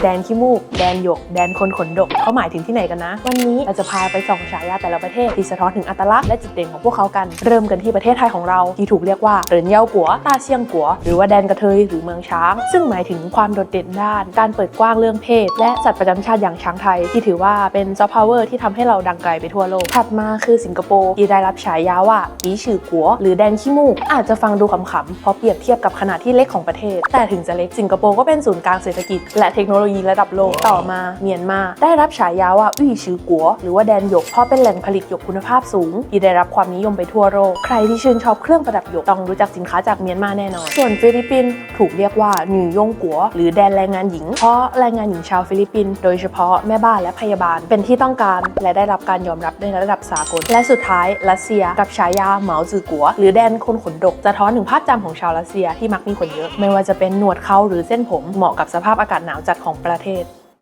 แดนขี้มูก แดนหยก แดนคนขนดก เขาหมายถึงที่ไหนกันนะ วันนี้เราจะพาไปส่องฉายาแต่ละประเทศที่สะท้อนถึงอัตลักษณ์และจุดเด่นของพวกเขากัน เริ่มกันที่ประเทศไทยของเรา ที่ถูกเรียกว่าเหรินเย่ากัว ตาเชียงกัว หรือว่าแดนกระเทยหรือเมืองช้าง ซึ่งหมายถึงความโดดเด่นด้าน การเปิดกว้างเรื่องเพศ และสัตว์ประจำชาติอย่างช้างไทย ที่ถือว่าเป็นซอฟต์พาวเวอร์ที่ทำให้เราดังไกลไปทั่วโลก ถัดมาคือสิงคโปร์ที่ได้รับฉายาว่าปีฉือกัว หรือแดนขี้มูก อาจจะฟังดูขำๆเพราะเปรียบเทียบกับขนาดที่เล็กของประเทศ แต่ถึงจะเล็กสิงคโปร์ก็เป็นศูนย์กลางเศรษฐกิจและเทคโนโลยีระดับโลกต่อมาเมียนมา ได้รับฉายาว่าอี้ชือกัว หรือว่าแดนหยกเพราะเป็นแหล่งผลิตหยกคุณภาพสูง ที่ได้รับความนิยมไปทั่วโลก ใครที่ชื่นชอบเครื่องประดับหยกต้องรู้จักสินค้าจากเมียนมาแน่นอน ส่วนฟิลิปปินส์ถูกเรียกว่าหนิวยงกัว หรือแดนแรงงานหญิง เพราะแรงงานหญิงชาวฟิลิปปินส์โดยเฉพาะแม่บ้านและพยาบาลเป็นที่ต้องการ และได้รับการยอมรับในระดับสากล และสุดท้ายรัสเซีย กับฉายาเหมาจือกัว หรือแดนคนขนดกจะท้อนถึงภาพจำของชาวรัสเซียที่มักมีขนเยอะ ไม่ว่าจะเป็นหนวดเขาหรือเส้นผมเหมาะกับสภาพอากาศหนาวจัดของประเทศ